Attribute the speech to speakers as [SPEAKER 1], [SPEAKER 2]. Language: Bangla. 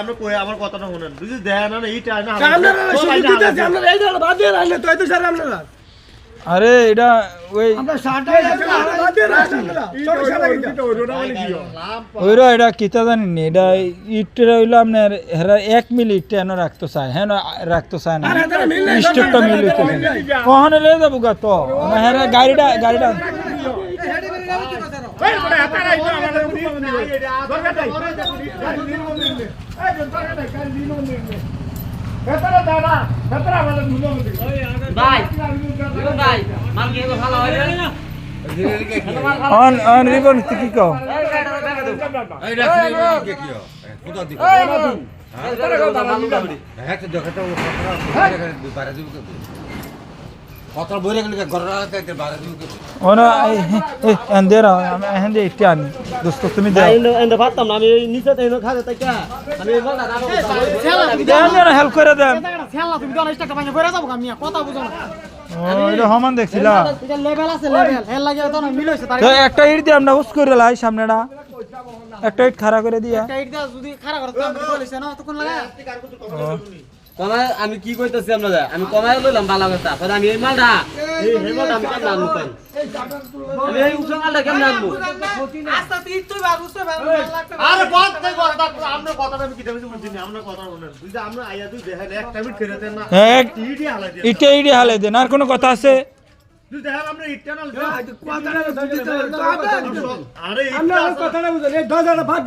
[SPEAKER 1] আমরা কই আমার কথাটা শুনেন। বুঝলি? দেয় না এইটা না
[SPEAKER 2] আপনারা শুধু দিতেছে, আপনারা এই বাদ দিয়ে রাখলে তো এই স্যার আপনারা।
[SPEAKER 3] আরে এটা ওই। ওইরা এটা কিতা জানি নি এটা ইটটা হইল আপনার হেরা এক মিলি ইটটা এনে রাখতে চায় হ্যাঁ রাখতে চায় না। স্টেপটা মিল কখনো যাব গা তো? হেরা গাড়িটা গাড়িটা
[SPEAKER 4] ভাই জীবন ভাই মাল কি এগুলো ভালো হয় না
[SPEAKER 3] অন অন রিবন কি কও
[SPEAKER 4] এই
[SPEAKER 5] রাখি কে কি হয় কোথা দিকে
[SPEAKER 4] এই বাবু এই গাড়িটা দাও ভালো গাড়ি
[SPEAKER 5] হ্যাঁ তো দেখে তো
[SPEAKER 3] তুমি হেল্প করে দেন একটা ইট দিয়ে আমরা উস করে লাই সামনেটা একটা ইট খাড়া করে দিয়া।
[SPEAKER 2] যদি খারাপ করে
[SPEAKER 4] কমায় আমি কি কইতাছি আপনারা? আমি কমায় লইলাম ভালো কথা। পরে আমি এই মালটা এই মালটা আমি কেমন আনব পারি আমি এই উঠে মালটা কেমন আনব?
[SPEAKER 2] আস্তে আস্তে তুই বার বুঝতে বার
[SPEAKER 1] আরে বাদ দে কথা আমরা কথাটা আমি কি দেবে বুঝছি আমরা কথা শুনেন বুঝলি আমরা আইয়া তুই দেখেন একটা মিনিট ফেরে দেন না
[SPEAKER 3] এক
[SPEAKER 1] ইডি হালাই দিয়ে
[SPEAKER 3] ইটে ইটে হালে দেন আর কোনো কথা আছে?
[SPEAKER 1] আমরা আরে
[SPEAKER 2] কথাটা